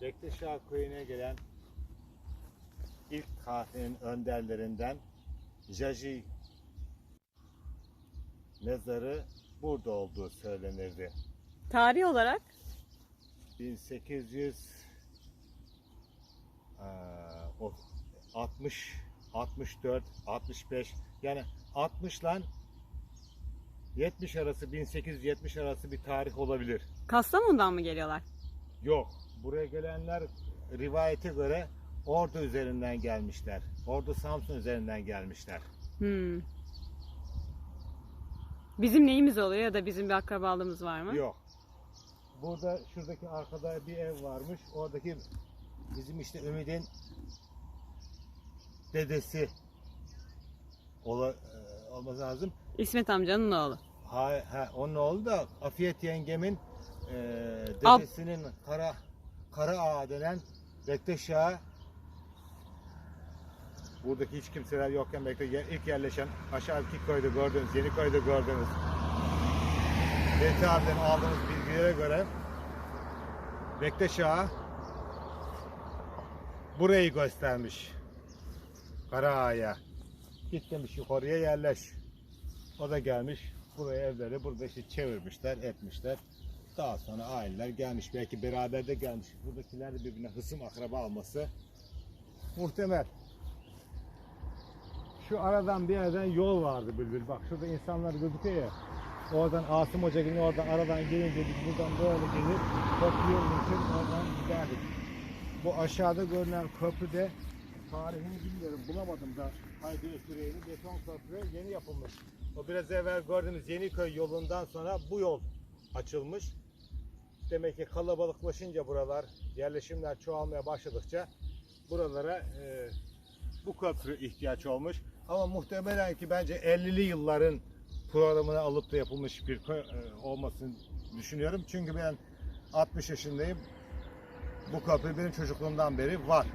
Bektaşa köyüne gelen ilk kahvenin önderlerinden Jaji mezarı burada olduğu söylenirdi. Tarih olarak 1800 eee, o 60 64 65 yani 60 ile 70 arası 1870 arası bir tarih olabilir. Kastamonu'dan mı geliyorlar? Yok. Buraya gelenler rivayete göre Ordu üzerinden gelmişler. Ordu Samsun üzerinden gelmişler. Hmm. Bizim neyimiz oluyor ya da bizim bir akrabalığımız var mı? Yok. Burada şuradaki arkada bir ev varmış. Oradaki bizim işte Ümid'in dedesi ola, e, olması lazım. İsmet amcanın oğlu. Ha, ha, onun oğlu da Afiyet yengemin e, Ab- dedesinin Kara Kara Ağa denen Bektaş Ağa buradaki hiç kimseler yokken bekle ilk yerleşen aşağıdaki köyde gördüğünüz yeni köyde gördüğünüz Fethi abiden aldığımız bilgilere göre Bektaş Ağa burayı göstermiş. Kara Ağa'ya. Git demiş yukarıya yerleş. O da gelmiş buraya evleri burada işte çevirmişler, etmişler. Daha sonra aileler gelmiş. Belki beraber de gelmiş. Buradakiler de birbirine hısım akraba alması muhtemel. Şu aradan bir yerden yol vardı bülbül. Bak şurada insanlar gözüküyor ya. Oradan Asım Hoca gibi oradan aradan gelince biz buradan böyle gelir. Köprü yolunu için oradan giderdik. Bu aşağıda görünen köprüde tarihini bilmiyorum bulamadım da Haydi Süreyya'nın beton köprü yeni yapılmış. O biraz evvel gördüğünüz Yeniköy yolundan sonra bu yol açılmış demek ki kalabalıklaşınca buralar, yerleşimler çoğalmaya başladıkça buralara e, bu köprü ihtiyaç olmuş. Ama muhtemelen ki bence 50'li yılların programına alıp da yapılmış bir e, olmasını düşünüyorum. Çünkü ben 60 yaşındayım. Bu köprü benim çocukluğumdan beri var.